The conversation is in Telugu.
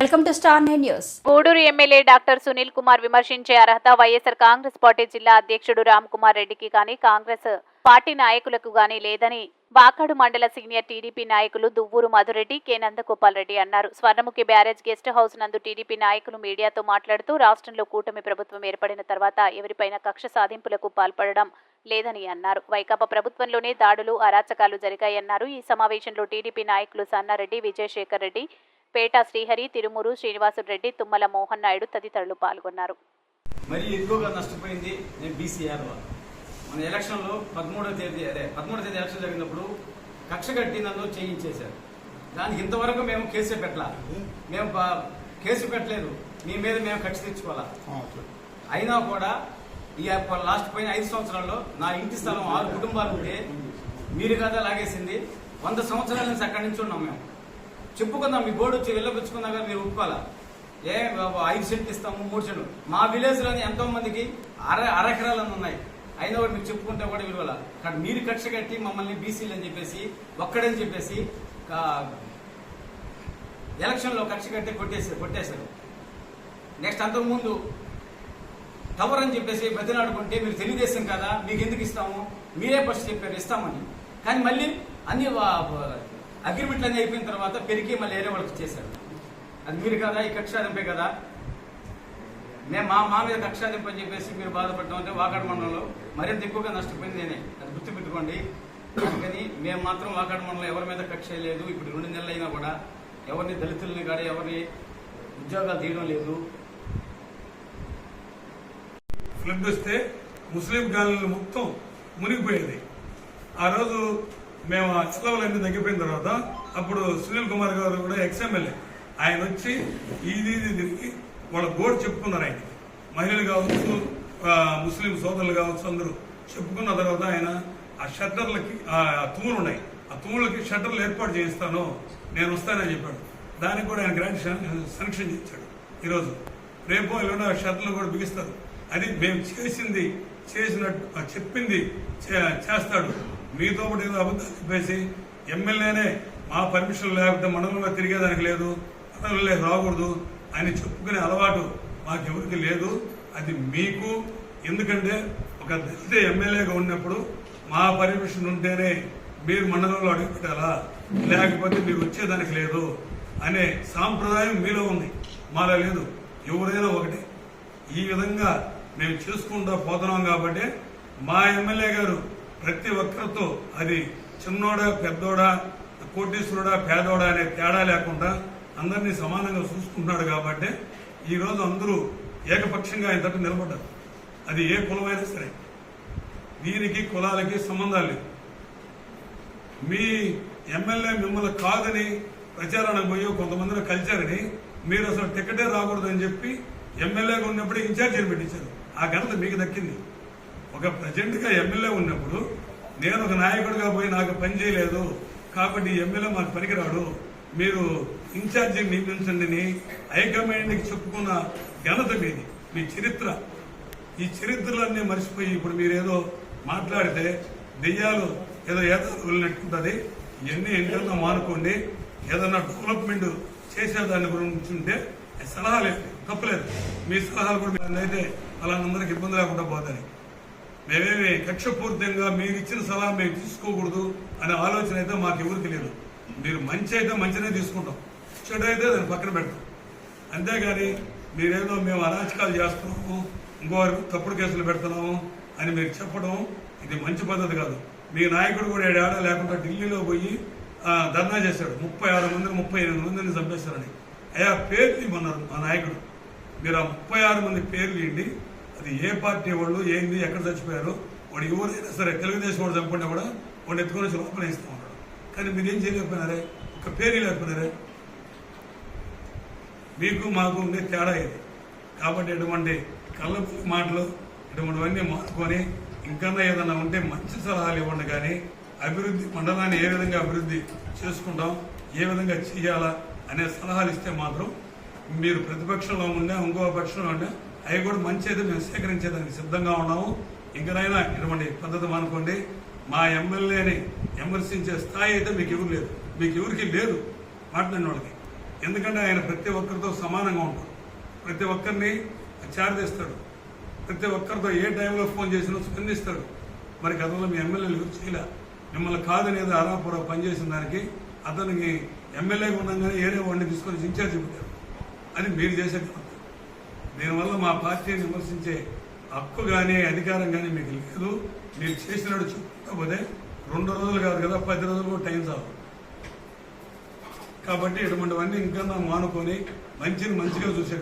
Welcome to star nine news. Gudur MLA doctor Sunil Kumar విమర్శించే అర్హత వైఎస్ఆర్ కాంగ్రెస్ పార్టీ జిల్లా అధ్యక్షుడు రామ్ కుమార్ రెడ్డికి కానీ కాంగ్రెస్ పార్టీ నాయకులకు గాని లేదని వాకాడు మండల సీనియర్ టీడీపీ నాయకులు దువ్వూరు మధురెడ్డి కె. నందగోపాల్ రెడ్డి అన్నారు. స్వర్ణముఖి బ్యారేజ్ గెస్ట్ హౌస్ నందు టీడీపీ నాయకులు మీడియాతో మాట్లాడుతూ రాష్ట్రంలో కూటమి ప్రభుత్వం ఏర్పడిన తర్వాత ఎవరిపైన కక్ష సాధింపులకు పాల్పడడం లేదని అన్నారు. వైకాపా ప్రభుత్వంలోనే దాడులు అరాచకాలు జరిగాయన్నారు. ఈ సమావేశంలో టీడీపీ నాయకులు సన్నారెడ్డి విజయశేఖర్ రెడ్డి పేట శ్రీహరి తిరుమూరు శ్రీనివాసురెడ్డి తుమ్మల మోహన్ నాయుడు తదితరులు పాల్గొన్నారు. మరీ ఎక్కువగా నష్టపోయింది నేను బీసీఆర్ మన ఎలక్షన్లో పదమూడవ తేదీ అదే పదమూడవ తేదీ ఎలక్షన్ జరిగినప్పుడు కక్ష కట్టి నన్ను చేయించేశారు. దానికి ఇంతవరకు మేము కేసే పెట్టలా. మేము కేసు పెట్టలేదు. మీ మీద మేము కక్ష తెచ్చుకోవాలా? అయినా కూడా ఈ లాస్ట్ పోయిన ఐదు సంవత్సరాల్లో నా ఇంటి స్థలం ఆరు కుటుంబాలు ఉంటే మీరు కదా లాగేసింది. వంద సంవత్సరాల నుంచి అక్కడి నుంచి ఉన్నాం మేము. చెప్పుకుందాం మీ బోర్డు వచ్చి వెళ్ళబుచ్చుకుందాం కానీ మీరు ఒప్పుకోవాలా? ఏ బాబు, ఐదు సెంట్లు ఇస్తాము మూడు సెంట్లు. మా విలేజ్లోని ఎంతో మందికి అర అరెకరాలు ఉన్నాయి. అయినా కూడా మీరు చెప్పుకుంటే కూడా విలువల. కానీ మీరు కక్ష కట్టి మమ్మల్ని బీసీలు అని చెప్పేసి ఒక్కడని చెప్పేసి ఎలక్షన్లో కక్ష కట్టి కొట్టేసారు కొట్టేశారు. నెక్స్ట్ అంతకుముందు టవర్ అని చెప్పేసి బతిలాడుకుంటే మీరు తెలుగుదేశం కదా మీకు ఎందుకు ఇస్తాము? మీరే ఫస్ట్ చెప్పారు ఇస్తామని. కానీ మళ్ళీ అన్ని అగ్రిమెంట్లు అన్నీ అయిపోయిన తర్వాత పెరిగి మళ్ళీ వేరే వాళ్ళకి చేశారు అది మీరు కదా ఈ కక్షాదింపే కదా? మేము మా మా మీద కక్షాదింపు అని చెప్పేసి మీరు బాధపడటం అంటే వాకాడు మండలంలో మరింత ఎక్కువగా నష్టపోయింది నేనే. అది గుర్తుపెట్టుకోండి. అందుకని మేము మాత్రం వాకాడు మండలం ఎవరి మీద కక్ష లేదు ఇప్పుడు రెండు నెలలు అయినా కూడా ఎవరిని దళితుల్ని కానీ ఎవరిని ఉద్యోగాలు తీయడం లేదు. ఫ్లడ్ వస్తే ముస్లిం కాలనీలు మొత్తం మునిగిపోయేది. ఆ రోజు మేము ఆ తగ్గిపోయిన తర్వాత అప్పుడు సునీల్ కుమార్ గారు కూడా ఎక్స్ఎమ్మెల్యే ఆయన వచ్చి ఇది ఇది తిరిగి వాళ్ళ గోడు చెప్పుకున్నారు ఆయన. మహిళలు కావచ్చు ముస్లిం సోదరులు కావచ్చు అందరూ చెప్పుకున్న తర్వాత ఆయన ఆ షట్టర్లకి ఆ తూములు ఉన్నాయి. ఆ తూములకి షట్టర్లు ఏర్పాటు చేయిస్తాను నేను వస్తానని చెప్పాడు. దానికి కూడా ఆయన గ్రాంట్ శాంక్షన్ చేశాడు ఈరోజు. రేపు ఎల్లుండి ఆ షట్టర్లు కూడా బిగిస్తారు. అది మేము చేసింది చేసినట్టు చెప్పింది చే- చేస్తాడు. మీతో పాటు ఏదో అబద్ధం చెప్పేసి ఎమ్మెల్యేనే మా పర్మిషన్ లేకపోతే మండలంలో తిరిగేదానికి లేదు మండలంలో రాకూడదు అని చెప్పుకునే అలవాటు మాకెవరికి లేదు. అది మీకు. ఎందుకంటే ఒక దళిత ఎమ్మెల్యేగా ఉన్నప్పుడు మా పర్మిషన్ ఉంటేనే మీరు మండలంలో అడుగుపెట్టాలా? లేకపోతే మీరు వచ్చేదానికి లేదు అనే సాంప్రదాయం మీలో ఉంది. మాలో లేదు. ఎవరైనా ఒకటే. ఈ విధంగా మేము చేసుకుంటూ పోతున్నాం కాబట్టి మా ఎమ్మెల్యే గారు ప్రతి ఒక్కరితో అది చిన్నోడా పెద్దోడా కోటీశ్వరుడా పేదోడా అనే తేడా లేకుండా అందరినీ సమానంగా చూసుకుంటున్నాడు కాబట్టి ఈ రోజు అందరూ ఏకపక్షంగా ఆయన తట్టు నిలబడ్డారు. అది ఏ కులమైనా సరే. దీనికి కులాలకి సంబంధాలు లేవు. మీ ఎమ్మెల్యే మిమ్మల్ని కాదని ప్రచారానికి పోయి కొంతమందిని కలిచారని మీరు అసలు టికెటే రాకూడదని చెప్పి ఎమ్మెల్యేగా ఉన్నప్పుడు ఇన్ఛార్జీని పెట్టించారు. ఆ ఘనత మీకు దక్కింది. ఒక ప్రజెంట్గా ఎమ్మెల్యే ఉన్నప్పుడు నేను ఒక నాయకుడిగా పోయి నాకు పని చేయలేదు కాబట్టి ఎమ్మెల్యే మాకు పనికిరాడు. మీరు ఇన్ఛార్జి నియమించండి అని హైకమాండ్కి చెప్పుకున్న ఘనత మీది మీ చరిత్ర. ఈ చరిత్రలన్నీ మర్చిపోయి ఇప్పుడు మీరేదో మాట్లాడితే దెయ్యాలు ఏదో ఏదో వెళ్ళినట్టుంటుంది ఇవన్నీ ఏంటన్నా మానుకోండి ఏదన్నా డెవలప్మెంట్ చేసేదాని గురించి ఉంటే సలహా లేదు తప్పలేదు. మీ సలహాలు కూడా మీరు అయితే అలాందరికి ఇబ్బంది లేకుండా పోతాయి. మేమేమి కక్షపూర్తంగా మీరు ఇచ్చిన సలహా మేము తీసుకోకూడదు అనే ఆలోచన అయితే మాకు ఎవరికి లేదు. మీరు మంచి అయితే మంచినే తీసుకుంటాం. చెడు అయితే దాన్ని పక్కన పెడతాం. అంతేగాని మీరేదో మేము అరాచకాలు చేస్తున్నాము ఇంకోవరకు తప్పుడు కేసులు పెడుతున్నాము అని మీరు చెప్పడం ఇది మంచి పద్ధతి కాదు. మీ నాయకుడు కూడా ఏడాడ లేకుండా ఢిల్లీలో పోయి ధర్నా చేశాడు. ముప్పై ఆరు మందిని ముప్పై ఎనిమిది మందిని చంపేశారని. అయ్యా పేర్లు ఇవ్వన్నారు మా నాయకుడు. మీరు ఆ ముప్పై ఆరు మంది పేర్లు ఇవ్వండి. అది ఏ పార్టీ వాళ్ళు ఏంది ఎక్కడ చచ్చిపోయారు వాడు ఎవరైనా సరే తెలుగుదేశం వాడు చంపుకుంటే కూడా వాడిని ఎత్తుకొని వచ్చి లోపల ఇస్తూ ఉన్నాడు కానీ మీరు ఏం చేయలేకపోయినారే? ఒక పేరు లేకపోయినారే మీకు మాకు ఉండే తేడా ఇది. కాబట్టి ఇటువంటి కళ్ళపు మాటలు ఇటువంటివన్నీ మార్చుకొని ఇంకన్నా ఏదైనా ఉంటే మంచి సలహాలు ఇవ్వండి కానీ అభివృద్ధి మండలాన్ని ఏ విధంగా అభివృద్ధి చేసుకుంటాం ఏ విధంగా చేయాలా అనే సలహాలు ఇస్తే మాత్రం మీరు ప్రతిపక్షంలో ఉండే ఇంకో పక్షంలో ఉండే అవి కూడా మంచి అయితే మేము సేకరించేదానికి సిద్ధంగా ఉన్నాము. ఇంకనైనా ఇటువంటి పద్ధతి అనుకోండి. మా ఎమ్మెల్యేని విమర్శించే స్థాయి అయితే మీకు ఎవరు లేదు. మీకు ఎవరికి లేదు మాట్లాడిన వాళ్ళకి ఎందుకంటే ఆయన ప్రతి ఒక్కరితో సమానంగా ఉంటాడు. ప్రతి ఒక్కరిని చారదీస్తాడు ప్రతి ఒక్కరితో ఏ టైంలో ఫోన్ చేసినా స్పందిస్తాడు. మరి గతంలో మీ ఎమ్మెల్యేలు ఎవరు చేయలే? మిమ్మల్ని కాదనేది అరాపురా పనిచేసిన దానికి అతనికి ఎమ్మెల్యేగా ఉండగానే ఏరే వాడిని తీసుకొని ఇన్ఛార్జ్ పెట్టారు. అని మీరు చేసే కదా దీనివల్ల మా పార్టీని విమర్శించే హక్కు కానీ అధికారం కానీ మీకు లేదు. మీరు చేసినట్టు చెప్పుకోకపోతే రెండు రోజులు కాదు కదా పది రోజులు కూడా టైం చాలు కాబట్టి ఇటువంటివన్నీ ఇంకా మానుకొని మంచిని మంచిగా చూసే